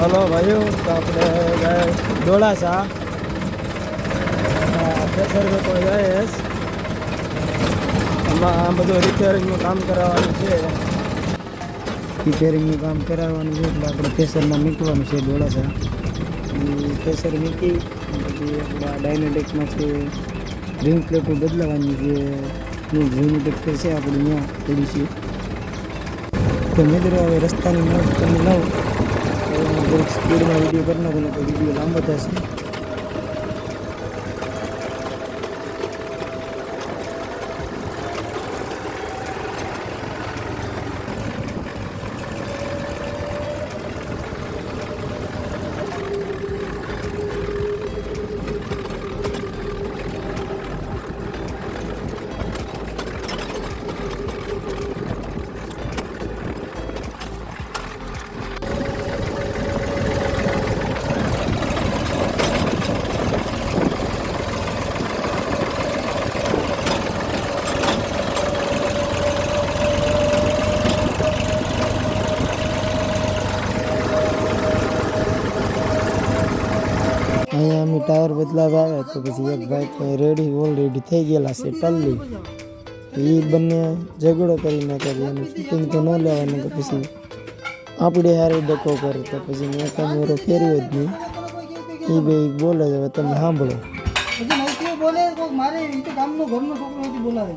Hello ભાઈઓ, તો આપણે જાય ડોળાસા. પ્રેશર વેપર જાય એમાં આ બધું રિપેરિંગનું કામ કરાવવાનું છે. રિપેરિંગનું કામ કરાવવાનું છે, એટલે આપણે પ્રેશરમાં મૂકવાનું છે ડોળાસા. પ્રેશર મૂકી, પછી આપણા ડાયનેટિકમાં છે, રિંગ પ્લેટો બદલાવાની છે. જૂની ટેક્ટર છે આપણી ત્યાં પડી છે તો મિત્રો, હવે રસ્તાની મોજ તમે લઉં સ્પીડમાં વીડિયો કરી નાખો વીડિયો લાંબો થશે. અહીંયા અમે ટાયર બદલાવા આવે તો પછી એક ભાઈ રેડી ઓલરેડી થઈ ગયેલા છે, ટલ્લી. એ બંને ઝઘડો કરી નાખ્યો એનું ફિટિંગ તો ન લેવાનું તો પછી આપણે હારે ડકો કરે તો પછી મેં કેમેરો ફેરવ્યો જ નહીં. એ બે બોલે છે, હવે તમે સાંભળો. બોલે મારે ગામનો ઘરનો છોકરો બોલાવે.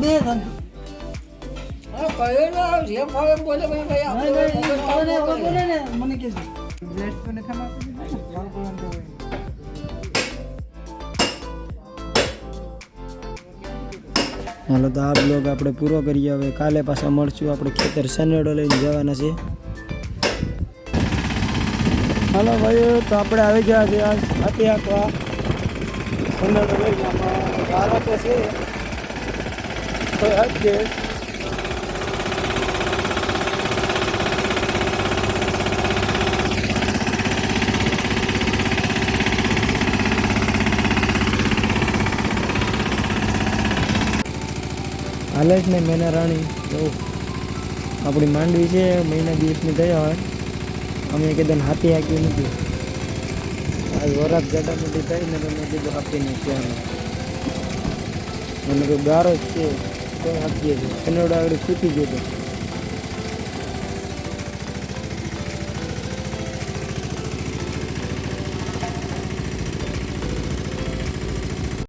બે હાલો તો આ બ્લોગ આપણે પૂરો કરીએ. હવે કાલે પાછા મળશું. આપણે ખેતર સનેડો લઈને જવાના છે. હાલો ભાઈઓ તો આપણે આવી ગયા છે આજ હાથી આપવા સનેડો લઈને આમાં વારો તો છે. તો હટજે હાલે જ ને મેના રાણી. એવું આપણી માંડવી છે, મહિના દિવસની થયા હોય. અમે કીધું હાથી હાંક્યું નથી આજ વરાત જાડા મોટી થઈને તમે કીધું આપી અમે મને તો ગારો જ છે. તો હાંકીએ છીએ કનોડા આગળ ખૂટી ગયો હતો